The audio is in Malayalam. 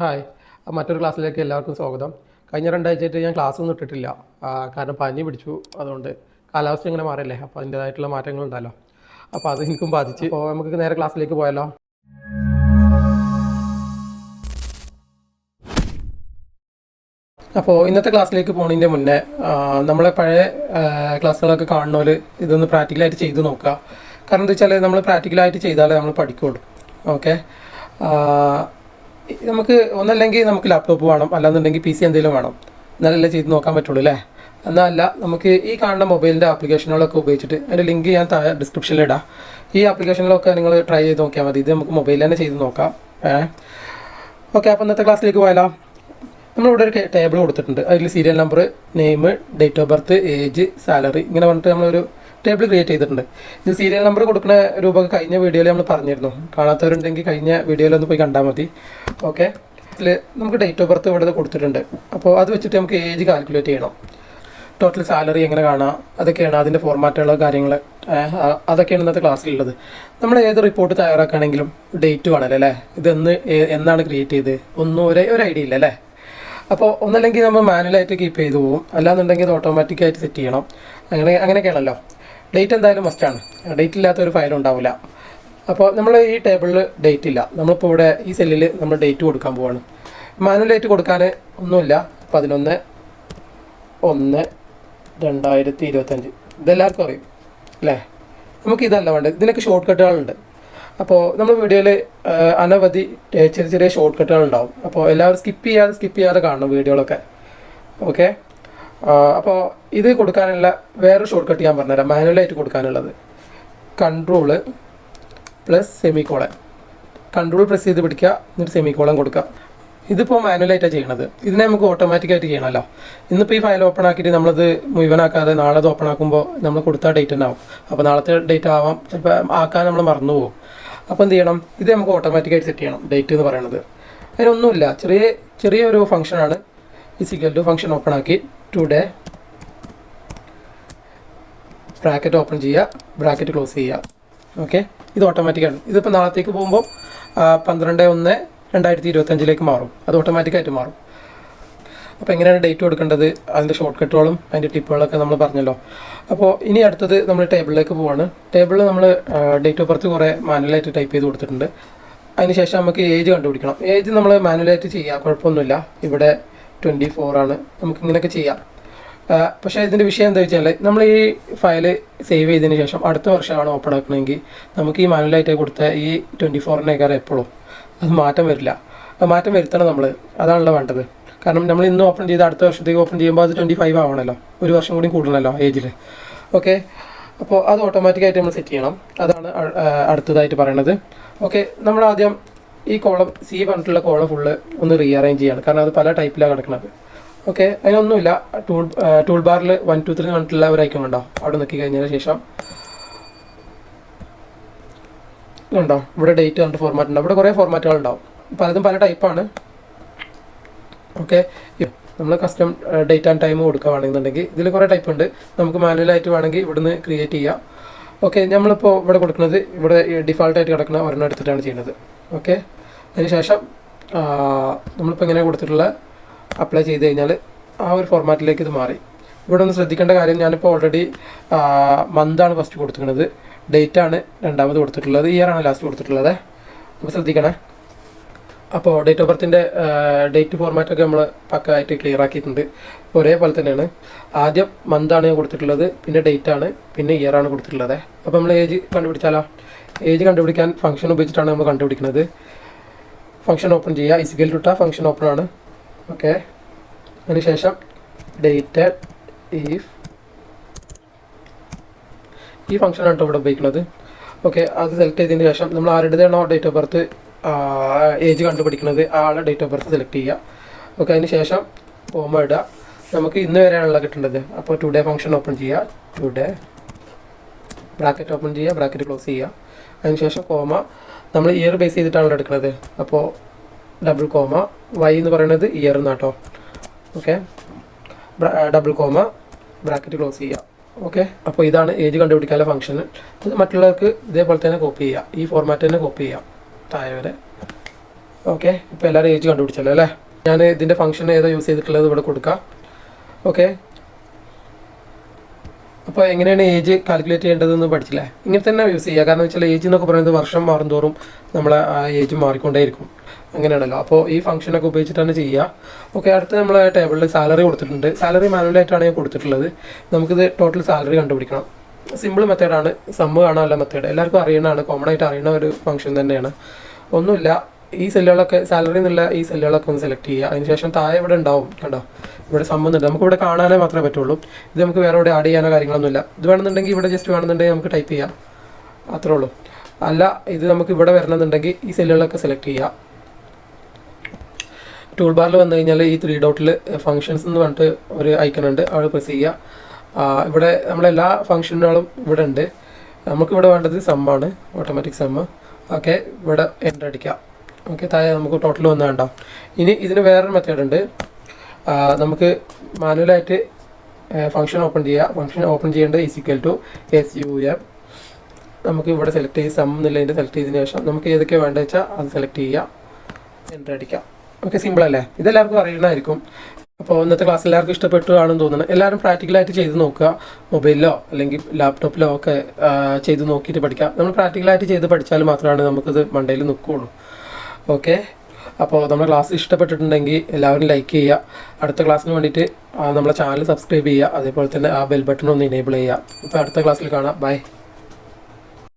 ഹായ്. മറ്റൊരു ക്ലാസ്സിലേക്ക് എല്ലാവർക്കും സ്വാഗതം. കഴിഞ്ഞ രണ്ടാഴ്ചയായിട്ട് ഞാൻ ക്ലാസ് ഒന്നും ഇട്ടിട്ടില്ല. കാരണം പനി പിടിച്ചു. അതുകൊണ്ട് കാലാവസ്ഥ ഇങ്ങനെ മാറിയല്ലേ? അപ്പോൾ അതിന്റേതായിട്ടുള്ള മാറ്റങ്ങളുണ്ടല്ലോ. അപ്പോൾ അത് എനിക്കും ബാധിച്ച്. അപ്പോൾ നമുക്ക് നേരെ ക്ലാസ്സിലേക്ക് പോയാലോ? അപ്പോൾ ഇന്നത്തെ ക്ലാസ്സിലേക്ക് പോകുന്നതിന്റെ മുന്നേ നമ്മളെ പഴയ ക്ലാസ്സുകളൊക്കെ കാണുന്നവർ ഇതൊന്ന് പ്രാക്ടിക്കലായിട്ട് ചെയ്ത് നോക്കുക. കാരണം എന്താ വെച്ചാൽ നമ്മൾ പ്രാക്ടിക്കലായിട്ട് ചെയ്താലേ നമ്മൾ പഠിക്കുള്ളൂ. ഓക്കെ? നമുക്ക് ഒന്നല്ലെങ്കിൽ നമുക്ക് ലാപ്ടോപ്പ് വേണം. അല്ലാന്നുണ്ടെങ്കിൽ പി സി എന്തെങ്കിലും വേണം. എന്നാലല്ലേ ചെയ്ത് നോക്കാൻ പറ്റുള്ളൂ അല്ലേ എന്നല്ല നമുക്ക് ഈ കാണുന്ന മൊബൈലിന്റെ ആപ്ലിക്കേഷനുകളൊക്കെ ഉപയോഗിച്ചിട്ട് അതിന്റെ ലിങ്ക് ഞാൻ താഴെ ഡിസ്ക്രിപ്ഷനിൽ ഇടാം. ഈ ആപ്ലിക്കേഷനിലൊക്കെ നിങ്ങൾ ട്രൈ ചെയ്ത് നോക്കിയാൽ മതി. ഇത് നമുക്ക് മൊബൈലിൽ തന്നെ ചെയ്ത് നോക്കാം. ഏഹ് ഓക്കെ അപ്പോൾ ഇന്നത്തെ ക്ലാസ്സിലേക്ക് പോയാലോ? നമ്മളിവിടെ ഒരു ടേബിൾ കൊടുത്തിട്ടുണ്ട്. അതിൽ serial number name date of birth age salary ഇങ്ങനെ പറഞ്ഞിട്ട് നമ്മളൊരു ടേബിൾ ക്രിയേറ്റ് ചെയ്തിട്ടുണ്ട്. ഇത് സീരിയൽ നമ്പർ കൊടുക്കുന്ന രൂപമൊക്കെ കഴിഞ്ഞ വീഡിയോയിൽ നമ്മൾ പറഞ്ഞിരുന്നു. കാണാത്തവരുണ്ടെങ്കിൽ കഴിഞ്ഞ വീഡിയോയിൽ ഒന്ന് പോയി കണ്ടാൽ മതി. ഓക്കെ ഇതിൽ നമുക്ക് ഡേറ്റ് ഓഫ് ബർത്ത് ഇവിടെ കൊടുത്തിട്ടുണ്ട്. അപ്പോൾ അത് വെച്ചിട്ട് നമുക്ക് ഏജ് കാൽക്കുലേറ്റ് ചെയ്യണം. ടോട്ടൽ സാലറി എങ്ങനെ കാണാം? അതൊക്കെയാണ് അതിന്റെ ഫോർമാറ്റുകൾ കാര്യങ്ങൾ അതൊക്കെയാണ് ഇന്നത്തെ ക്ലാസ്സിലുള്ളത് നമ്മൾ ഏത് റിപ്പോർട്ട് തയ്യാറാക്കുകയാണെങ്കിലും ഡേറ്റ് വേണമല്ലോ അല്ലേ? ഇതെന്ന് എന്നാണ് ക്രിയേറ്റ് ചെയ്ത്? ഒന്നും ഒരേ ഒരു ഐഡിയ ഇല്ല അല്ലേ? അപ്പോൾ ഒന്നല്ലെങ്കിൽ നമ്മൾ മാനുവലായിട്ട് കീപ്പ് ചെയ്തു പോകും അല്ലാന്നുണ്ടെങ്കിൽ അത് ഓട്ടോമാറ്റിക്കായിട്ട് സെറ്റ് ചെയ്യണം. അങ്ങനെ അങ്ങനെയൊക്കെയാണല്ലോ. ഡേറ്റ് എന്തായാലും മസ്റ്റാണ് ഡേറ്റ് ഇല്ലാത്ത ഒരു ഫയൽ ഉണ്ടാവില്ല. അപ്പോൾ നമ്മൾ ഈ ടേബിളിൽ ഡേറ്റ് ഇല്ല. നമ്മളിപ്പോൾ ഇവിടെ ഈ സെല്ലിൽ നമ്മൾ ഡേറ്റ് കൊടുക്കാൻ പോവാണ്. മാനുവൽ ഡേറ്റ് കൊടുക്കാൻ ഒന്നുമില്ല. പതിനൊന്ന് ഒന്ന് രണ്ടായിരത്തി ഇരുപത്തഞ്ച് ഇതെല്ലാവർക്കും അറിയും. അല്ലേ? നമുക്ക് ഇതല്ല വേണ്ടത്. ഇതിനൊക്കെ ഷോർട്ട് കട്ടുകളുണ്ട് അപ്പോൾ നമ്മൾ വീഡിയോയിൽ അനവധി ചെറിയ ചെറിയ ഷോർട്ട് കട്ടുകളുണ്ടാവും അപ്പോൾ എല്ലാവരും സ്കിപ്പ് ചെയ്യാതെ സ്കിപ്പ് ചെയ്യാതെ കാണണം വീഡിയോകളൊക്കെ ഓക്കെ അപ്പോൾ ഇത് കൊടുക്കാനുള്ള വേറെ ഷോർട്ട് കട്ട് ഞാൻ പറഞ്ഞുതരാം. മാനുവലായിട്ട് കൊടുക്കാനുള്ളത്. Control plus semicolon control press ചെയ്ത് പിടിക്കുക എന്നിട്ട് സെമിക്കോളൻ കൊടുക്കുക. ഇതിപ്പോൾ മാനുവലായിട്ടാണ് ചെയ്യണത്. ഇതിനെ നമുക്ക് ഓട്ടോമാറ്റിക്കായിട്ട് ചെയ്യണമല്ലോ. ഇന്നിപ്പോൾ ഈ ഫയൽ ഓപ്പൺ ആക്കിയിട്ട് നമ്മളത് മുഴുവനാക്കാതെ നാളെ അത് ഓപ്പൺ ആക്കുമ്പോൾ നമ്മൾ കൊടുത്ത ഡേറ്റ് തന്നെ ആവും. അപ്പോൾ നാളത്തെ ഡേറ്റ് ആവാം. ചിലപ്പോൾ ആക്കാൻ നമ്മൾ മറന്നു പോകും അപ്പോൾ എന്ത് ചെയ്യണം? ഇത് നമുക്ക് ഓട്ടോമാറ്റിക്കായിട്ട് സെറ്റ് ചെയ്യണം. ഡേറ്റ് എന്ന് പറയണത് അതിനൊന്നുമില്ല. ചെറിയ ചെറിയൊരു ഫംഗ്ഷനാണ് ഫിസിക്കൽ ടു ഫംഗ്ഷൻ ഓപ്പൺ ആക്കി ടുഡേ ബ്രാക്കറ്റ് ഓപ്പൺ ചെയ്യുക. ബ്രാക്കറ്റ് ക്ലോസ് ചെയ്യുക. ഓക്കെ ഇത് ഓട്ടോമാറ്റിക്കാണ് ഇതിപ്പോൾ നാളത്തേക്ക് പോകുമ്പോൾ പന്ത്രണ്ട് ഒന്ന് രണ്ടായിരത്തി ഇരുപത്തഞ്ചിലേക്ക് മാറും. അത് ഓട്ടോമാറ്റിക്കായിട്ട് മാറും. അപ്പോൾ എങ്ങനെയാണ് ഡേറ്റ് കൊടുക്കേണ്ടത്? അതിന്റെ ഷോർട്ട് കട്ടുകളും അതിന്റെ ടിപ്പുകളൊക്കെ നമ്മൾ പറഞ്ഞല്ലോ. അപ്പോൾ ഇനി അടുത്തത് നമ്മൾ ടേബിളിലേക്ക് പോവാണ്. ടേബിളിൽ നമ്മൾ ഡേറ്റ് ഓഫ് ബർത്ത് കുറേ മാനുവലായിട്ട് ടൈപ്പ് ചെയ്ത് കൊടുത്തിട്ടുണ്ട്. അതിനുശേഷം നമുക്ക് ഏജ് കണ്ടുപിടിക്കണം. ഏജ് നമ്മൾ മാനുവലായിട്ട് ചെയ്യുക കുഴപ്പമൊന്നുമില്ല. ഇവിടെ ട്വന്റി ആണ്. നമുക്കിങ്ങനെയൊക്കെ ചെയ്യാം. പക്ഷേ ഇതിന്റെ വിഷയം എന്താ വെച്ചാൽ നമ്മൾ ഈ ഫയൽ സേവ് ചെയ്തതിന് ശേഷം അടുത്ത വർഷമാണ് ഓപ്പൺ ആക്കണമെങ്കിൽ നമുക്ക് ഈ മാനുവലായിട്ട് കൊടുത്ത ഈ ട്വന്റി ഫോറിനേക്കാൾ എപ്പോഴും അത് മാറ്റം വരില്ല. അത് മാറ്റം വരുത്തണം നമ്മൾ അതാണല്ലോ വേണ്ടത്. കാരണം നമ്മൾ ഇന്ന് ഓപ്പൺ ചെയ്ത് അടുത്ത വർഷത്തേക്ക് ഓപ്പൺ ചെയ്യുമ്പോൾ അത് ട്വന്റി ഫൈവ് ആവണമല്ലോ ഒരു വർഷം കൂടി കൂടണമല്ലോ ഏജിൽ ഓക്കെ അപ്പോൾ അത് ഓട്ടോമാറ്റിക്കായിട്ട് നമ്മൾ സെറ്റ് ചെയ്യണം. അതാണ് അടുത്തതായിട്ട് പറയണത്. ഓക്കെ നമ്മൾ ആദ്യം ഈ കോളം സി പറഞ്ഞിട്ടുള്ള കോളം ഫുള്ള് ഒന്ന് റീഅറേഞ്ച് ചെയ്യണം. കാരണം അത് പല ടൈപ്പിലാണ് കിടക്കുന്നത് ഓക്കെ അതിനൊന്നുമില്ല. ടൂൾ ടൂൾ ബാറിൽ വൺ ടു ത്രീ പറഞ്ഞിട്ടുള്ള ഒരു ഐക്കൺ ഉണ്ടോ? അവിടെ നോക്കി കഴിഞ്ഞതിന് ശേഷം. ഉണ്ടോ? ഇവിടെ ഡേറ്റ് കണ്ട് ഫോർമാറ്റ് ഉണ്ട്? ഇവിടെ കുറേ ഫോർമാറ്റുകൾ ഉണ്ടാവും. പലതും പല ടൈപ്പാണ് ഓക്കെ നമ്മൾ കസ്റ്റം ഡേറ്റ് ആൻഡ് ടൈം കൊടുക്കുകയാണെന്നുണ്ടെങ്കിൽ ഇതിൽ കുറേ ടൈപ്പ് ഉണ്ട്. നമുക്ക് മാനുവലായിട്ട് വേണമെങ്കിൽ ഇവിടുന്ന് ക്രിയേറ്റ് ചെയ്യാം. ഓക്കെ നമ്മളിപ്പോൾ ഇവിടെ കൊടുക്കുന്നത് ഇവിടെ ഡിഫാൾട്ടായിട്ട് കിടക്കുന്ന ഒരെണ്ണം എടുത്തിട്ടാണ് ചെയ്യുന്നത്. ഓക്കെ അതിനുശേഷം നമ്മളിപ്പോൾ ഇങ്ങനെ കൊടുത്തിട്ടുള്ള അപ്ലൈ ചെയ്ത് കഴിഞ്ഞാൽ ആ ഒരു ഫോർമാറ്റിലേക്ക് ഇത് മാറി. ഇവിടെ ഒന്ന് ശ്രദ്ധിക്കേണ്ട കാര്യം ഞാനിപ്പോൾ ഓൾറെഡി മന്താണ് ഫസ്റ്റ് കൊടുത്തിട്ടുള്ളത് ഡേറ്റ് ആണ് രണ്ടാമത് കൊടുത്തിട്ടുള്ളത്. ഇയർ ആണ് ലാസ്റ്റ് കൊടുത്തിട്ടുള്ളത്. അപ്പോൾ ശ്രദ്ധിക്കണേ. അപ്പോൾ ഡേറ്റ് ഓഫ് ബർത്തിന്റെ ഡേറ്റ് ഫോർമാറ്റൊക്കെ നമ്മൾ പക്കായിട്ട് ക്ലിയർ ആക്കിയിട്ടുണ്ട്. ഒരേപോലെ തന്നെയാണ്. ആദ്യം മന്താണ് ഞാൻ കൊടുത്തിട്ടുള്ളത് പിന്നെ ഡേറ്റ് ആണ് പിന്നെ ഇയർ ആണ് കൊടുത്തിട്ടുള്ളത്. അപ്പോൾ നമ്മൾ ഏജ് കണ്ടുപിടിച്ചാലോ? ഏജ് കണ്ടുപിടിക്കാൻ ഫംഗ്ഷൻ ഉപയോഗിച്ചിട്ടാണ് നമ്മൾ കണ്ടുപിടിക്കുന്നത്. ഫംഗ്ഷൻ ഓപ്പൺ ചെയ്യുക. ഇസിക്കൽ ടുട്ട ഫംഗ്ഷൻ ഓപ്പൺ ആണ്. ഓക്കെ അതിനുശേഷം ഡേറ്റ് ഈഫ് ഈ ഫംഗ്ഷനാണ് ആണ് ഇവിടെ ഉപയോഗിക്കുന്നത്. ഓക്കെ അത് സെലക്ട് ചെയ്തതിന് ശേഷം നമ്മൾ ആരുടേതാണോ ഡേറ്റ് ഓഫ് ബർത്ത് ഏജ് കണ്ടുപിടിക്കുന്നത് ആ ആളെ ഡേറ്റ് ഓഫ് ബർത്ത് സെലക്ട് ചെയ്യുക. ഓക്കെ അതിന് ശേഷം ഫോമ ഇടുക. നമുക്ക് ഇന്ന് വരെയാണല്ലോ കിട്ടേണ്ടത്. അപ്പോൾ ടുഡേ ഫംഗ്ഷൻ ഓപ്പൺ ചെയ്യുക. ടുഡേ ബ്രാക്കറ്റ് ഓപ്പൺ ചെയ്യുക. ബ്രാക്കറ്റ് ക്ലോസ് ചെയ്യുക. അതിനുശേഷം കോമ. നമ്മൾ ഇയർ ബേസ് ചെയ്തിട്ടാണല്ലോ എടുക്കുന്നത് അപ്പോൾ ഡബിൾ കോമ. വൈ എന്ന് പറയുന്നത് year എന്നാട്ടോ. Okay double comma. Bracket close ചെയ്യുക ഓക്കെ അപ്പോൾ ഇതാണ് ഏജ് കണ്ടുപിടിക്കാനുള്ള ഫംഗ്ഷൻ ഇത് മറ്റുള്ളവർക്ക് ഇതേപോലെ തന്നെ കോപ്പി ചെയ്യുക ഈ ഫോർമാറ്റ് തന്നെ കോപ്പി ചെയ്യാം. താഴെ വരെ. ഓക്കെ ഇപ്പോൾ എല്ലാവരും ഏജ് കണ്ടുപിടിച്ചല്ലോ അല്ലേ? ഞാൻ ഇതിന്റെ ഫംഗ്ഷൻ ഏതാ യൂസ് ചെയ്തിട്ടുള്ളത് ഇവിടെ കൊടുക്കാം. ഓക്കെ അപ്പോൾ എങ്ങനെയാണ് ഏജ് കാൽക്കുലേറ്റ് ചെയ്യേണ്ടതെന്ന് പഠിച്ചില്ലേ? ഇങ്ങനെ തന്നെ യൂസ് ചെയ്യുക. കാരണം വെച്ചാൽ ഏജ് എന്നൊക്കെ പറയുന്നത് വർഷം മാറുന്തോറും നമ്മളെ ആ ഏജ് മാറിക്കൊണ്ടേയിരിക്കും. അങ്ങനെയാണല്ലോ. അപ്പോൾ ഈ ഫംഗ്ഷനൊക്കെ ഉപയോഗിച്ചിട്ടാണ് ചെയ്യുക. ഓക്കെ അടുത്ത് നമ്മൾ ടേബിളിൽ സാലറി കൊടുത്തിട്ടുണ്ട്. സാലറി മാനുവലായിട്ടാണ് ഞാൻ കൊടുത്തിട്ടുള്ളത്. നമുക്കിത് ടോട്ടൽ സാലറി കണ്ടുപിടിക്കണം. സിമ്പിൾ മെത്തേഡാണ് സമ്മ് കാണാനുള്ള മെത്തേഡ് എല്ലാവർക്കും അറിയണതാണ് കോമൺ ആയിട്ട് അറിയണ ഒരു ഫംഗ്ഷൻ തന്നെയാണ്. ഒന്നുമില്ല. ഈ സെല്ലുകളൊക്കെ സാലറി എന്നുള്ള ഈ സെല്ലുകളൊക്കെ ഒന്ന് സെലക്ട് ചെയ്യുക. അതിനുശേഷം താഴെ ഇവിടെ ഉണ്ടാവും കണ്ടോ? ഇവിടെ സംബന്ധമുണ്ട് നമുക്ക് ഇവിടെ കാണാനേ മാത്രമേ പറ്റുള്ളൂ. ഇത് നമുക്ക് വേറെ ഇവിടെ ആഡ് ചെയ്യാനോ കാര്യങ്ങളൊന്നുമില്ല. ഇത് വേണമെന്നുണ്ടെങ്കിൽ ഇവിടെ ജസ്റ്റ് വേണമെന്നുണ്ടെങ്കിൽ നമുക്ക് ടൈപ്പ് ചെയ്യാം. അത്രേ ഉള്ളൂ. അല്ല ഇത് നമുക്ക് ഇവിടെ വരണമെന്നുണ്ടെങ്കിൽ ഈ സെല്ലുകളൊക്കെ സെലക്ട് ചെയ്യുക ടൂൾ ബാറിൽ വന്നു കഴിഞ്ഞാൽ ഈ ത്രീ ഡോട്ടിൽ ഫങ്ഷൻസ് എന്ന് പറഞ്ഞിട്ട് ഒരു ഐക്കൺ ഉണ്ട്. അവിടെ പ്രസ് ചെയ്യുക. ഇവിടെ നമ്മളെല്ലാ ഫങ്ഷനുകളും ഇവിടെ ഉണ്ട്. നമുക്കിവിടെ വേണ്ടത് സമ്മാണ് ഓട്ടോമാറ്റിക് സമ്മ് ഓക്കെ ഇവിടെ എന്റർ അടിക്കാം. ഓക്കെ താഴെ നമുക്ക് ടോട്ടൽ വന്നാൽ ഉണ്ടാവും ഇനി ഇതിന് വേറൊരു മെത്തേഡ് ഉണ്ട്. നമുക്ക് മാനുവലായിട്ട് ഫങ്ഷൻ ഓപ്പൺ ചെയ്യുക ഫങ്ഷൻ ഓപ്പൺ ചെയ്യേണ്ടത് equal to S U M നമുക്ക് ഇവിടെ സെലക്ട് ചെയ്ത് സം എന്നുള്ളതിന്റെ സെലക്ട് ചെയ്തതിന് ശേഷം നമുക്ക് ഏതൊക്കെ വേണ്ടത് വെച്ചാൽ അത് സെലക്ട് ചെയ്യുക എന്റർ അടിക്കാം. ഓക്കെ സിമ്പിൾ അല്ലേ? ഇതെല്ലാവർക്കും അറിയണമായിരിക്കും. അപ്പോൾ ഇന്നത്തെ ക്ലാസ് എല്ലാവർക്കും ഇഷ്ടപ്പെട്ടു ആണെന്ന് തോന്നുന്നു. എല്ലാവരും പ്രാക്ടിക്കലായിട്ട് ചെയ്ത് നോക്കുക. മൊബൈലിലോ അല്ലെങ്കിൽ ലാപ്ടോപ്പിലോ ഒക്കെ ചെയ്ത് നോക്കിയിട്ട് പഠിക്കുക നമ്മൾ പ്രാക്ടിക്കലായിട്ട് ചെയ്ത് പഠിച്ചാൽ മാത്രമാണ് നമുക്കത് മണ്ടയിൽ നിൽക്കുകയുള്ളൂ ഓക്കെ. അപ്പോൾ നമ്മുടെ ക്ലാസ് ഇഷ്ടപ്പെട്ടിട്ടുണ്ടെങ്കിൽ എല്ലാവരും ലൈക്ക് ചെയ്യുക. അടുത്ത ക്ലാസ്സിന് വേണ്ടിയിട്ട് നമ്മളെ ചാനൽ സബ്സ്ക്രൈബ് ചെയ്യുക. അതേപോലെ തന്നെ ആ ബെൽ ബട്ടൺ ഒന്ന് ഇനേബിൾ ചെയ്യുക. അപ്പോൾ അടുത്ത ക്ലാസ്സിൽ കാണാം. ബൈ.